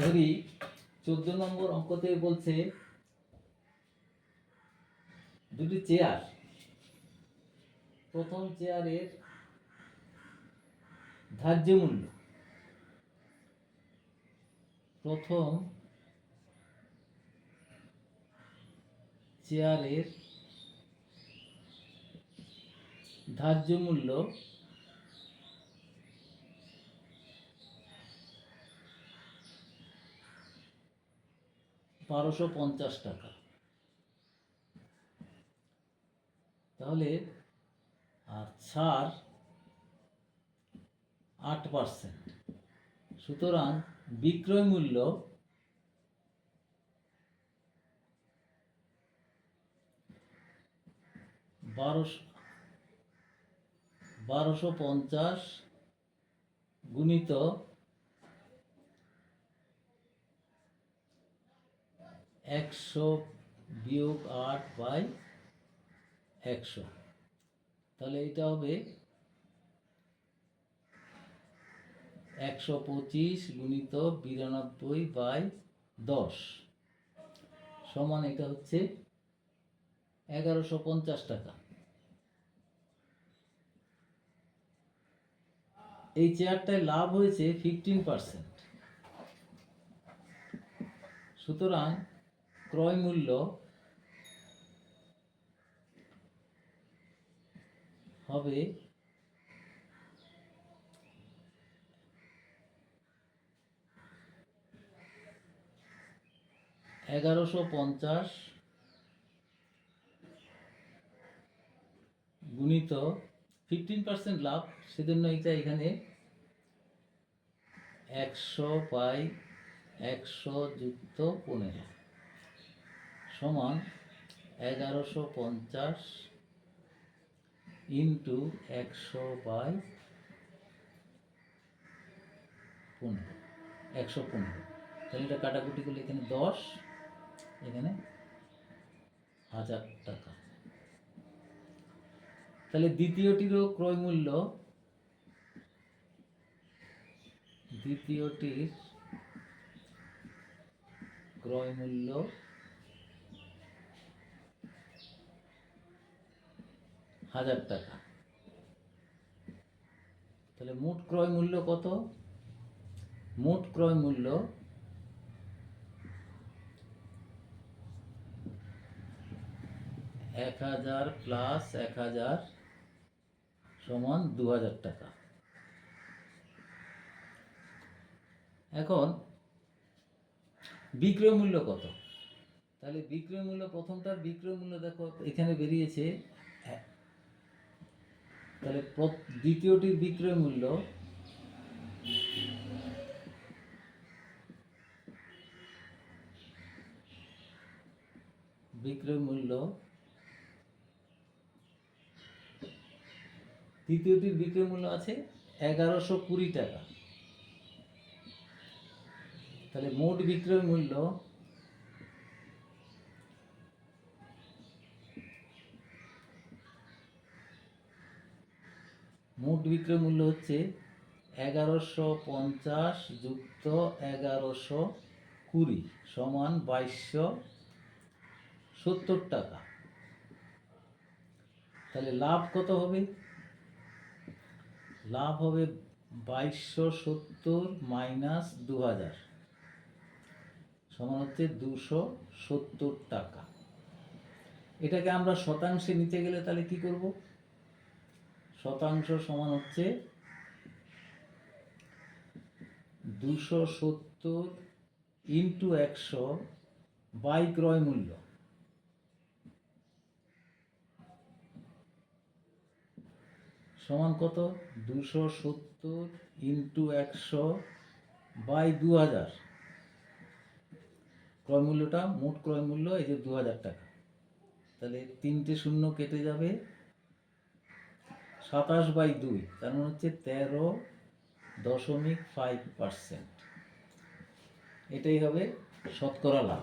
ধরি চোদ্দ নম্বর অঙ্কতে বলছে, দুটি চেয়ার প্রথম চেয়ারের ধার্য মূল্য। প্রথম চেয়ারের ধার্য মূল্য বারোশো পঞ্চাশ টাকা। তাহলে, আর ছাড় আট পার্সেন্ট সুতরাং বিক্রয় মূল্য বারোশো বারোশো পঞ্চাশ গুণিত একশো বিয়োগ আট বাই একশো। তাহলে এটা হবে একশো পঁচিশ গুণিত বিরানব্বই বাই দশ। সমান এটা হচ্ছে এগারোশো পঞ্চাশ টাকা। এই চেয়ারটায় লাভ হয়েছে ফিফটিন পার্সেন্ট সুতরাং ক্রয় মূল্য হবে এগারোশো পঞ্চাশ গুণিত ফিফটিন পার্সেন্ট লাভ, সেজন্য এটা এখানে একশো বাই একশো যুক্ত পনেরো। সমান এগারোশো পঞ্চাশ ইন্টু একশো বাই পনেরো, একশো পনেরো। তাহলে এটা কাটাকুটি করলে এখানে দশ, এখানে হাজার টাকা। তাহলে দ্বিতীয়টিরও ক্রয় মূল্য দ্বিতীয়টির ক্রয় মূল্য হাজার টাকা। তাহলে মোট ক্রয় মূল্য কত? মোট ক্রয় মূল্য এক হাজার প্লাস এক হাজার সমান দু হাজার টাকা। এখন বিক্রয় মূল্য কত? তাহলে বিক্রয় মূল্য, প্রথমটার বিক্রয় মূল্য দেখো, এখানে বেরিয়েছে। তাহলে দ্বিতীয়টির বিক্রয় মূল্য বিক্রয় মূল্য তৃতীয়টির বিক্রয় মূল্য আছে এগারোশো কুড়ি টাকা। তাহলে মোট বিক্রয় মূল্য মোট বিক্রয় মূল্য হচ্ছে এগারোশো পঞ্চাশ যুক্ত এগারোশো কুড়ি সমান বাইশশো সত্তর টাকা। তাহলে লাভ কত হবে? লাভ হবে বাইশশো সত্তর মাইনাস দু হাজার সমান হচ্ছে দুশো সত্তর টাকা। এটাকে আমরা শতাংশে নিতে গেলে তাহলে কি করব? শতাংশ সমান হচ্ছে দুশো সত্তর ইন্টু একশো বাই ক্রয় মূল্য। সমান কত? দুশো সত্তর ইন্টু একশো বাই দু হাজার ক্রয় মূল্যটা মোট ক্রয় মূল্য এই যে দু হাজার টাকা। তাহলে তিনটে শূন্য কেটে যাবে সাতাশ বাই দুই তার মানে হচ্ছে তেরো দশমিক ফাইভ পার্সেন্ট এটাই হবে শতকরা লাভ।